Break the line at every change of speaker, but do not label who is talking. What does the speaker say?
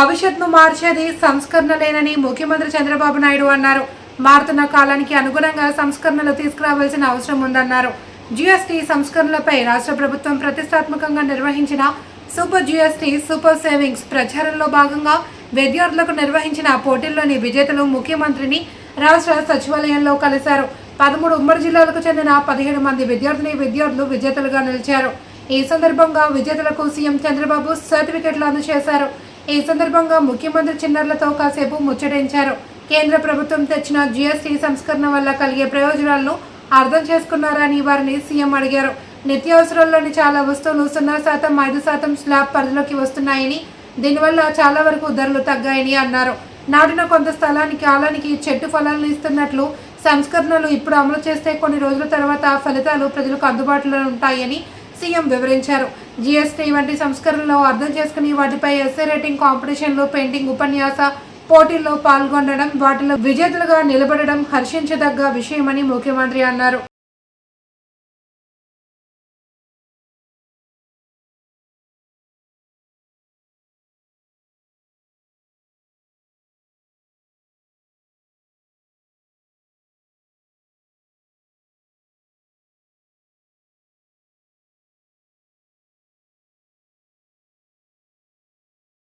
భవిష్యత్ను మార్చేది సంస్కరణలేనని ముఖ్యమంత్రి చంద్రబాబు నాయుడు అన్నారు. మారుతున్న కాలానికి అనుగుణంగా సంస్కరణలు తీసుకురావాల్సిన అవసరం ఉందన్నారు. జీఎస్టీ సంస్కరణలపై రాష్ట్ర ప్రభుత్వం ప్రతిష్టాత్మకంగా నిర్వహించిన సూపర్ జీఎస్టీ సూపర్ సేవింగ్స్ ప్రచారంలో భాగంగా విద్యార్థులకు నిర్వహించిన పోటీల్లోని విజేతలు ముఖ్యమంత్రిని రాష్ట్ర సచివాలయంలో కలిశారు. పదమూడు ఉమ్మడి జిల్లాలకు చెందిన పదిహేడు మంది విద్యార్థిని విద్యార్థులు విజేతలుగా నిలిచారు. ఈ సందర్భంగా విజేతలకు సీఎం చంద్రబాబు సర్టిఫికెట్లు అందజేశారు. ఈ సందర్భంగా ముఖ్యమంత్రి చిన్నర్లతో కాసేపు ముచ్చటించారు. కేంద్ర ప్రభుత్వం తెచ్చిన జీఎస్టీ సంస్కరణ వల్ల కలిగే ప్రయోజనాలను అర్థం చేసుకున్నారని వారిని సీఎం అడిగారు. నిత్యావసరాల్లోని చాలా వస్తువులు సున్నా శాతం ఐదు శాతం స్లాబ్ పరిధిలోకి వస్తున్నాయని దీనివల్ల చాలా వరకు ధరలు తగ్గాయని అన్నారు. నాటిన కొంత స్థలానికి కాలానికి చెట్టు ఫలాలను ఇస్తున్నట్లు సంస్కరణలు ఇప్పుడు అమలు చేస్తే కొన్ని రోజుల తర్వాత ఫలితాలు ప్రజలకు అందుబాటులో ఉంటాయని సీఎం వివరించారు. జీఎస్టీ వంటి సంస్కరణలు అర్థం చేసుకుని వాటిపై ఎస్ఏ రేటింగ్ కాంపిటీషన్లు పెయింటింగ్ ఉపన్యాస పోటీల్లో పాల్గొనడం వాటిలో విజేతలుగా నిలబడడం హర్షించదగ్గ విషయమని ముఖ్యమంత్రి అన్నారు.